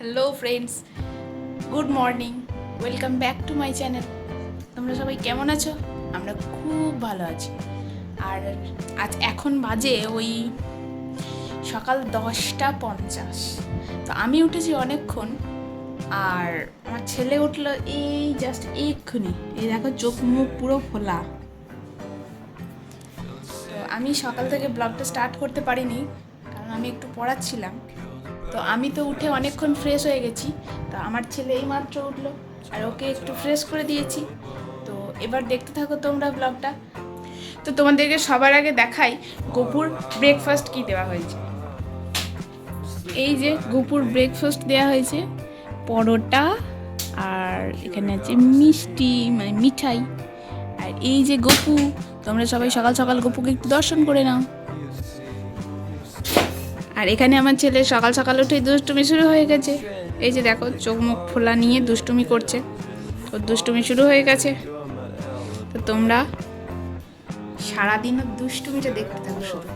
Hello friends good morning welcome back to my channel তোমরা সবাই কেমন আছো? আমরা খুব ভালো আছি। আর আজ এখন বাজে ওই সকাল দশটা পঞ্চাশ। তো আমি উঠেছি অনেকক্ষণ। আর আমার ছেলে উঠল এই জাস্ট এক্ষুনি। এই দেখো চোখ মুখ পুরো ফোলা। আমি সকাল থেকে ব্লগটা স্টার্ট করতে পারিনি। কারণ আমি একটু পড়াচ্ছিলাম। তো আমি তো উঠে অনেকক্ষণ ফ্রেশ হয়ে গেছি। তো আমার ছেলে এই মাত্র উঠল আর ওকে একটু ফ্রেশ করে দিয়েছি। তো এবার দেখতে থাকো তোমরা ব্লগটা তো তোমাদেরকে সবার আগে দেখাই গোপুর ব্রেকফাস্ট কি দেওয়া হয়েছে। এই যে গোপুর ব্রেকফাস্ট দেওয়া হয়েছে, পরোটা আর এখানে আছে মিষ্টি মানে মিঠাই। আর এই যে গপু, তোমরা সবাই সকাল সকাল গপুকে একটু দর্শন করে নাও। আর এখানে আমার ছেলে সকাল সকাল উঠে দুষ্টুমি শুরু হয়ে গেছে। এই যে দেখো, চোখ মুখ ফোলা নিয়ে দুষ্টুমি করছে। ওর দুষ্টুমি শুরু হয়ে গেছে। তো তোমরা সারাদিন ওর দুষ্টুমিটা দেখতে থাকো শুধু।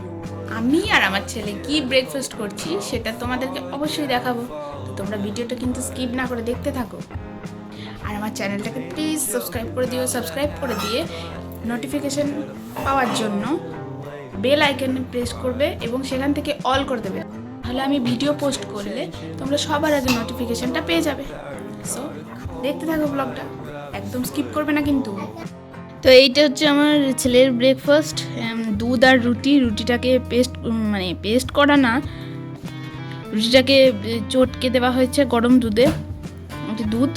আমি আর আমার ছেলে কি ব্রেকফাস্ট করছি সেটা তোমাদেরকে অবশ্যই দেখাবো। তো তোমরা ভিডিওটা কিন্তু স্কিপ না করে দেখতে থাকো। আর আমার চ্যানেলটাকে প্লিজ সাবস্ক্রাইব করে দিও। সাবস্ক্রাইব করে দিয়ে নোটিফিকেশন পাওয়ার জন্য বেল আইকনে প্রেস করবে এবং সেখান থেকে অল করে দেবে। তাহলে আমি ভিডিও পোস্ট করলে তোমরা সবার আগে নোটিফিকেশনটা পেয়ে যাবে। সো দেখতে থাকো ব্লগটা একদম স্কিপ করবে না কিন্তু। তো এইটা হচ্ছে আমার ছেলের ব্রেকফাস্ট দুধ আর রুটি। রুটিটাকে পেস্ট মানে পেস্ট করা না। রুটিটাকে চটকে দেওয়া হয়েছে গরম দুধে। দুধ।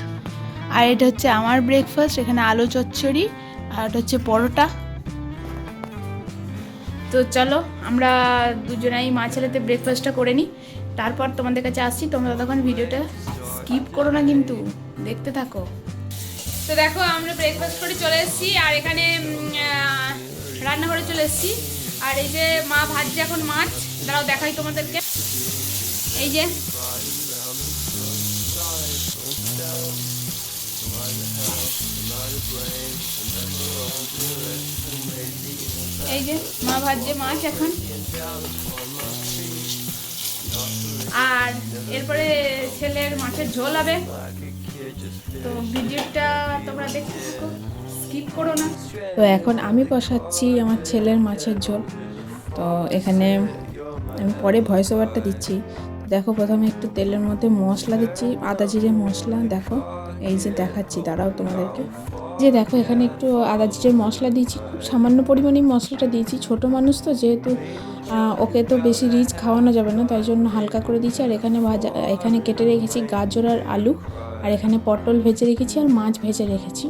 আর এটা হচ্ছে আমার ব্রেকফাস্ট এখানে আলু চচ্চড়ি, আর এটা হচ্ছে পরোটা। তো চলো, আমরা দুজনাই মা ছেলেতে ব্রেকফাস্টটা করে নিই তারপর তোমাদের কাছে আসছি, তোমরা তখন ভিডিওটা স্কিপ করো না কিন্তু, দেখতে থাকো। তো দেখো, আমরা ব্রেকফাস্ট করে চলে এসেছি, আর এখানে রান্নাঘরে চলে এসেছি। আর এই যে মা ভাজছে এখন মাছ, দাঁড়াও দেখাই তোমাদেরকে। এই যে। এই যে মা ভাজছে মাছ এখন। আর এরপরে ছেলের মাছের ঝোল হবে। তো ভিডিওটা তোমরা দেখতে থাকো স্কিপ করো না। তো এখন আমি বসাচ্ছি আমার ছেলের মাছের ঝোল। তো এখানে আমি পরে ভয়েস ওভারটা দিচ্ছি। দেখো, প্রথমে একটু তেলের মধ্যে মশলা দিচ্ছি, আদা জিরে মশলা, দেখো, এই যে দেখাচ্ছি, দাঁড়াও তোমাদেরকে। যে দেখো, এখানে একটু আদা জিরে মশলা দিয়েছি, খুব সামান্য পরিমাণেই মশলাটা দিয়েছি, ছোট মানুষ তো যেহেতু ওকে তো বেশি রিচ খাওয়ানো যাবে না, তাই জন্য হালকা করে দিয়েছি, আর এখানে ভাজা, এখানে কেটে রেখেছি গাজর আর আলু, আর এখানে পটল ভেজে রেখেছি আর মাছ ভেজে রেখেছি।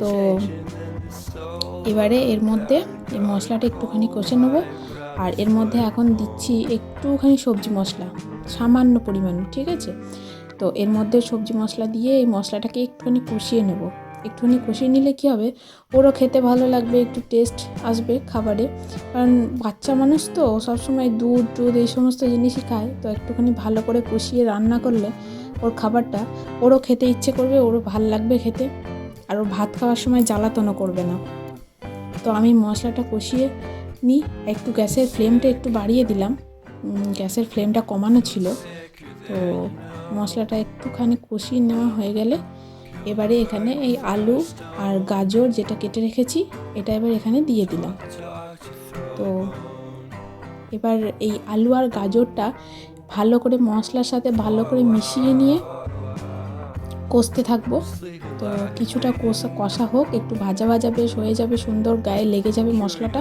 তো, এবারে এর মধ্যে এই মশলাটা একটুখানি কষে নেব আর এর মধ্যে এখন দিচ্ছি একটুখানি সবজি মশলা, সামান্য পরিমাণ, ঠিক আছে? তো এর মধ্যে সবজি মশলা দিয়ে এই মশলাটাকে একটুখানি কষিয়ে নেব। একটুখানি কষিয়ে নিলে কী হবে? ওরও খেতে ভালো লাগবে, একটু টেস্ট আসবে খাবারে। কারণ বাচ্চা মানুষ তো সবসময় দুধ দুধ এই সমস্ত জিনিসই খায়। তো একটুখানি ভালো করে কষিয়ে রান্না করলে ওর খাবারটা, ওরও খেতে ইচ্ছে করবে, ওরও ভালো লাগবে খেতে। আর ও ভাত খাওয়ার সময় জ্বালাতনও করবে না। তো আমি মশলাটা কষিয়ে নিই একটু গ্যাসের ফ্লেমটা একটু বাড়িয়ে দিলাম। গ্যাসের ফ্লেমটা কমানো ছিল। তো মশলাটা একটুখানি কষিয়ে নেওয়া হয়ে গেলে এবারে এখানে এই আলু আর গাজর যেটা কেটে রেখেছি, এটা এবার এখানে দিয়ে দিলাম। তো এবার এই আলু আর গাজরটা ভালো করে মশলার সাথে ভালো করে মিশিয়ে নিয়ে কষতে থাকব। তো কিছুটা কষা কষা হোক, একটু ভাজা ভাজা বেশ হয়ে যাবে, সুন্দর গায়ে লেগে যাবে মশলাটা।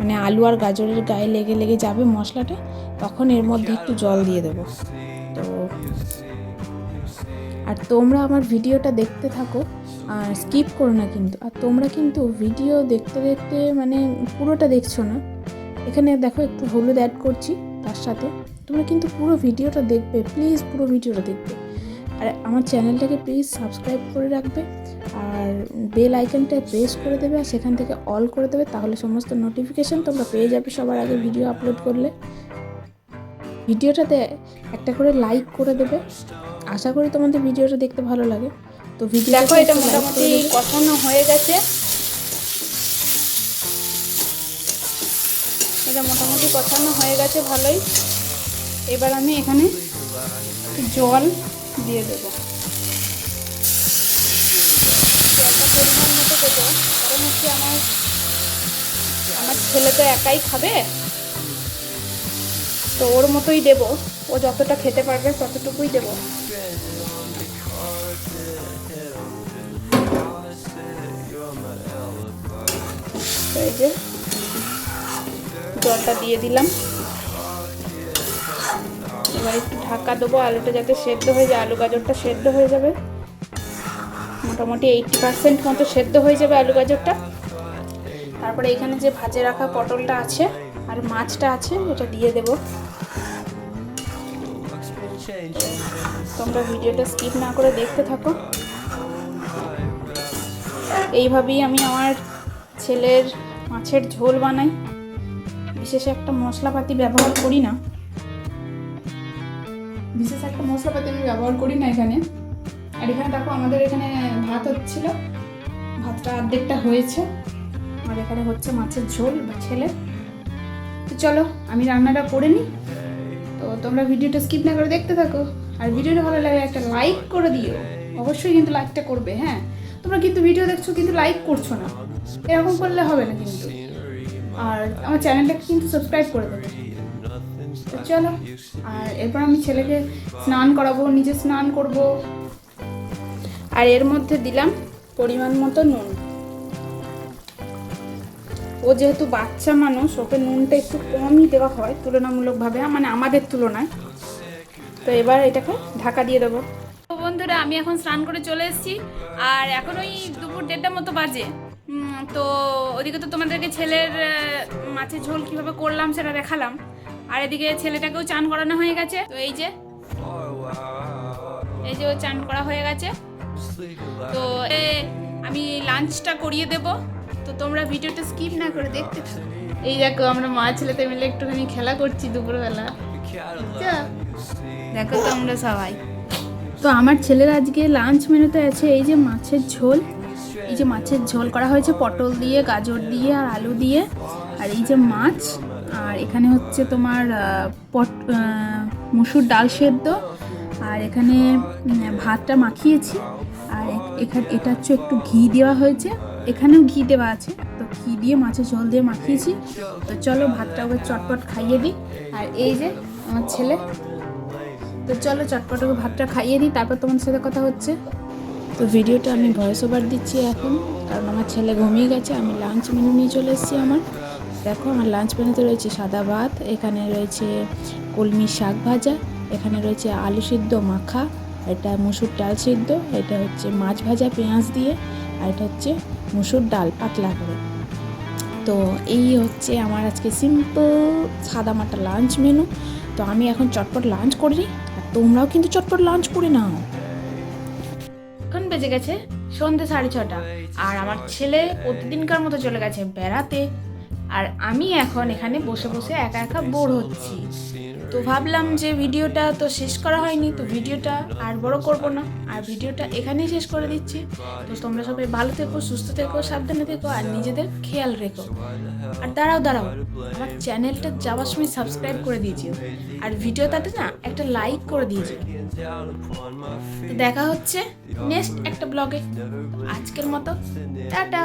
মানে আলু আর গাজরের গায়ে লেগে লেগে যাবে মশলাটা, তখন এর মধ্যে একটু জল দিয়ে দেবো। তো, আর তোমরা আমার ভিডিওটা দেখতে থাকো, আর স্কিপ করো না কিন্তু। আর তোমরা কিন্তু ভিডিও দেখতে দেখতে মানে পুরোটা দেখছ না। এখানে দেখো একটু হলুদ অ্যাড করছি তার সাথে। তোমরা কিন্তু পুরো ভিডিওটা দেখবে প্লিজ পুরো ভিডিওটা দেখবে। আর আমার চ্যানেলটাকে প্লিজ সাবস্ক্রাইব করে রাখবে। আর বেল আইকনটা প্রেস করে দেবে আর সেখান থেকে অল করে দেবে তাহলে সমস্ত নোটিফিকেশান তোমরা পেয়ে যাবে সবার আগে ভিডিও আপলোড করলে। ভিডিওটাতে একটা করে লাইক করে দেবে। আশা করি তোমাদের ভিডিওটা দেখতে ভালো লাগে। তো ভিডিও দেখো এটা মোটামুটি কষানো হয়ে গেছে। এটা মোটামুটি কষানো হয়ে গেছে ভালোই। এবার আমি এখানে জল দিয়ে দেবো। পরিমাণ মতো দেবো কারণ হচ্ছে আমার আমার ছেলে তো একাই খাবে তো ওর মতোই দেবো ও যতটা খেতে পারবে ততটুকুই দেবো। এই যে জলটা দিয়ে দিলাম এবার একটু ঢাকা দেবো, আলুটা যাতে সেদ্ধ হয়ে যায়, আলু গাজরটা সেদ্ধ হয়ে যাবে। মোটামুটি এইটটি পার্সেন্ট মতো সেদ্ধ হয়ে যাবে আলু গাজরটা। তারপরে এখানে যে ভাজে রাখা পটলটা আছে আর মাছটা আছে এটা দিয়ে দেব। তোমরা ভিডিওটা স্কিপ না করে দেখতে থাকো। এইভাবেই আমি আমার ছেলের মাছের ঝোল বানাই। বিশেষ একটা মশলাপাতি ব্যবহার করি না। বিশেষ একটা মশলাপাতি আমি ব্যবহার করি না এখানে। আর এখানে দেখো আমাদের এখানে ভাত হচ্ছিল। ভাতটা অর্ধেকটা হয়েছে। আর এখানে হচ্ছে মাছের ঝোল বা ছেলে। তো চলো, আমি রান্নাটা করে নিই। তো তোমরা ভিডিওটা স্কিপ না করে দেখতে থাকো। আর ভিডিওটা ভালো লাগলে একটা লাইক করে দিও। অবশ্যই কিন্তু লাইকটা করবে হ্যাঁ? তোমরা কিন্তু ভিডিও দেখছ, কিন্তু লাইক করছ না। এরকম করলে হবে না কিন্তু। আর আমার চ্যানেলটাকে কিন্তু সাবস্ক্রাইব করে দেবে। চলো, আর এরপর আমি ছেলেকে স্নান করাবো, নিজে স্নান করব। আর এর মধ্যে দিলাম পরিমাণ মতো নুন। ও যেহেতু বাচ্চা মানুষ, ওকে নুনটা একটু কমই দেওয়া হয় তুলনামূলকভাবে মানে আমাদের তুলনায়। তো এবার এটাকে ঢাকা দিয়ে দেবো। বন্ধুরা, আমি এখন স্নান করে চলে এসেছি, আর এখন ওই দুপুর দেড়টার মতো বাজে। তো ওদিকে তো তোমাদেরকে ছেলের মাছের ঝোল কীভাবে করলাম সেটা দেখালাম। আর এদিকে ছেলেটাকেও চান করানো হয়ে গেছে। তো এই যে এই যে ও চান করা হয়ে গেছে। তো এ, আমি লাঞ্চটা করিয়ে দেব। তো তোমরা ভিডিওটা স্কিপ না করে দেখতে থাকো। এই দেখো আমরা মা ছেলেতে মিলে একটুখানি খেলা করছি দুপুরবেলা? দেখো তোমরা সবাই। তো আমার ছেলের আজকে লাঞ্চ মেনুতে আছে এই যে মাছের ঝোল। এই যে মাছের ঝোল করা হয়েছে পটল দিয়ে গাজর দিয়ে আর আলু দিয়ে। আর এই যে মাছ আর এখানে হচ্ছে তোমার পট মুসুর ডাল সেদ্ধ। আর এখানে ভাতটা মাখিয়েছি। এখানে এটা হচ্ছে একটু ঘি দেওয়া হয়েছে। এখানেও ঘি দেওয়া আছে। তো ঘি দিয়ে মাছের ঝোল দিয়ে মাখিয়েছি। তো চলো ভাতটা ওকে চটপট খাইয়ে দিই। আর এই যে আমার ছেলে। তো চলো চটপট ওকে ভাতটা খাইয়ে দিই। তারপর তোমার সাথে কথা হচ্ছে। তো ভিডিওটা আমি ভয়েস ওভার দিচ্ছি এখন। কারণ আমার ছেলে ঘুমিয়ে গেছে। আমি লাঞ্চ মেনু নিয়ে চলে এসেছি আমার। দেখো আমার লাঞ্চ মেনুতে রয়েছে সাদা ভাত। এখানে রয়েছে কলমি শাক ভাজা। এখানে রয়েছে আলু সিদ্ধ মাখা। এটা মুসুর ডাল সিদ্ধ, এটা হচ্ছে মাছ ভাজা পেঁয়াজ দিয়ে, আর এটা হচ্ছে মুসুর ডাল পাতলা করে। তো এই হচ্ছে আমার আজকে সিম্পল সাদা মাটা লাঞ্চ মেনু তো আমি এখন চটপট লাঞ্চ করে, আর তোমরাও কিন্তু চটপট লাঞ্চ করে নাও। এখন বেজে গেছে সন্ধে সাড়ে ছটা, আর আমার ছেলে প্রতিদিনকার মতো চলে গেছে বেড়াতে। আর আমি এখন এখানে বসে বসে একা একা বোর হচ্ছি। তো ভাবলাম যে ভিডিওটা তো শেষ করা হয়নি, তো ভিডিওটা আর বড় করব না। আর ভিডিওটা এখানেই শেষ করে দিচ্ছি। তো তোমরা সবাই ভালো থেকো, সুস্থ থেকো, সাবধানে থেকো আর নিজেদের খেয়াল রেখো। আর দাঁড়াও দাঁড়াও, আমার চ্যানেলটা যাওয়ার সময় সাবস্ক্রাইব করে দিয়েছিও। আর ভিডিওটাতে না একটা লাইক করে দিয়েছিও তো দেখা হচ্ছে নেক্সট একটা ব্লগে। আজকের মতো, টাটা।